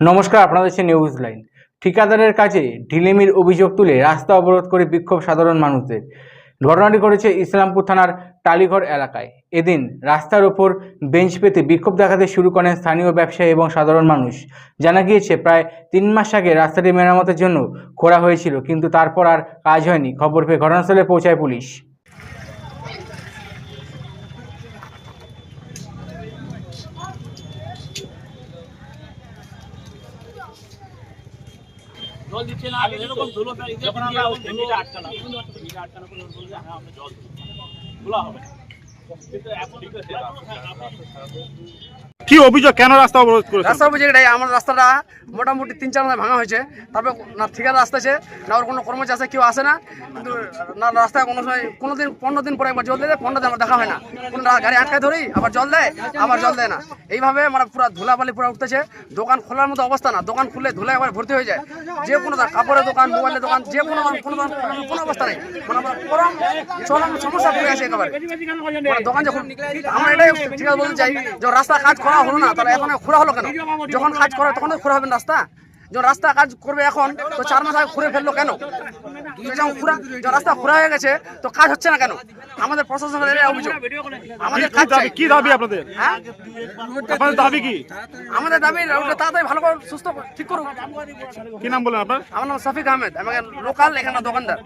নমস্কার, আপনাদের সে news line ঠিকাদারের কাছে ঢিলেমির অভিযোগ তুলে রাস্তা অবরোধ করে বিক্ষোভ সাধারণ মানুষদের। ঘটনাটি ঘটেছে ইসলামপুর থানার টালিঘর এলাকায়। এদিন রাস্তার ওপর বেঞ্চ পেতে বিক্ষোভ দেখাতে শুরু করেন স্থানীয় ব্যবসায়ী এবং সাধারণ মানুষ। জানা গিয়েছে, প্রায় তিন মাস আগে রাস্তাটি মেরামতের জন্য খোঁড়া হয়েছিল, কিন্তু তারপর আর কাজ হয়নি। খবর পেয়ে ঘটনাস্থলে পৌঁছায় পুলিশ। জল দিচ্ছে না এরকম ধুলো যখন আমরা এটা আটকালাম। এটা আটকানোর পরে বলছে হ্যাঁ আমরা জল ধুলা হবে। না কিন্তু এখন ঠিক আছে কি অভিযোগ? কেন রাস্তা অবরোধ করেছে? রাস্তা বুঝে এটাই, আমার রাস্তাটা মোটামুটি তিন চার ভাঙা হয়েছে। তারপরে না ঠিকাদার রাস্তা আছে, না ওর কোনো কর্মচারী আছে, কেউ আসে না। কিন্তু, না রাস্তায় কোনো সময়, কোনো দিন, পনেরো দিন পরে একবার জল দেয় পনেরো দিন আমার দেখা হয় না। কোনো গাড়ি আটকায় ধরি আবার জল দেয়, আবার জল দেয় না। এইভাবে মানে পুরো ধুলাবালি পুরো উঠতেছে। দোকান খোলার মতো অবস্থা না। দোকান খুলে ধুলা একবার ভর্তি হয়ে যায়। যে কোনো কাপড়ের দোকান, মোবাইলের দোকান, যে কোনো কোনো কোনো অবস্থা নেই। মানে আমরা সমস্যা পড়ে আছে একেবারে। মানে দোকান যখন, আমরা এটাই ঠিক আছে বলতে চাই, যে রাস্তা কাজ করা হলো না তাহলে এখন খোঁড়া হলো কেন? যখন কাজ করে তখন তো খোঁড়া হবে রাস্তা? যখন রাস্তা কাজ করবে এখন তো চার মাস আগে খুঁড়ে ফেলল কেন? যখন খুঁড়া যখন রাস্তা খোঁড়া হয়ে গেছে তো কাজ হচ্ছে না কেন? আমাদের প্রশাসনের অভিযোগ। আমাদের কাজ দাবি? কি দাবি আপনাদের? হ্যাঁ? আপনাদের দাবি কি? আমাদের দাবি ওটা তাড়াতাড়ি ভালো করে সুস্থ ঠিক করুক কি নাম বলেন আপনার? আমার নাম শফিক আহমেদ আমাকে লোকাল এখানে দোকানদার।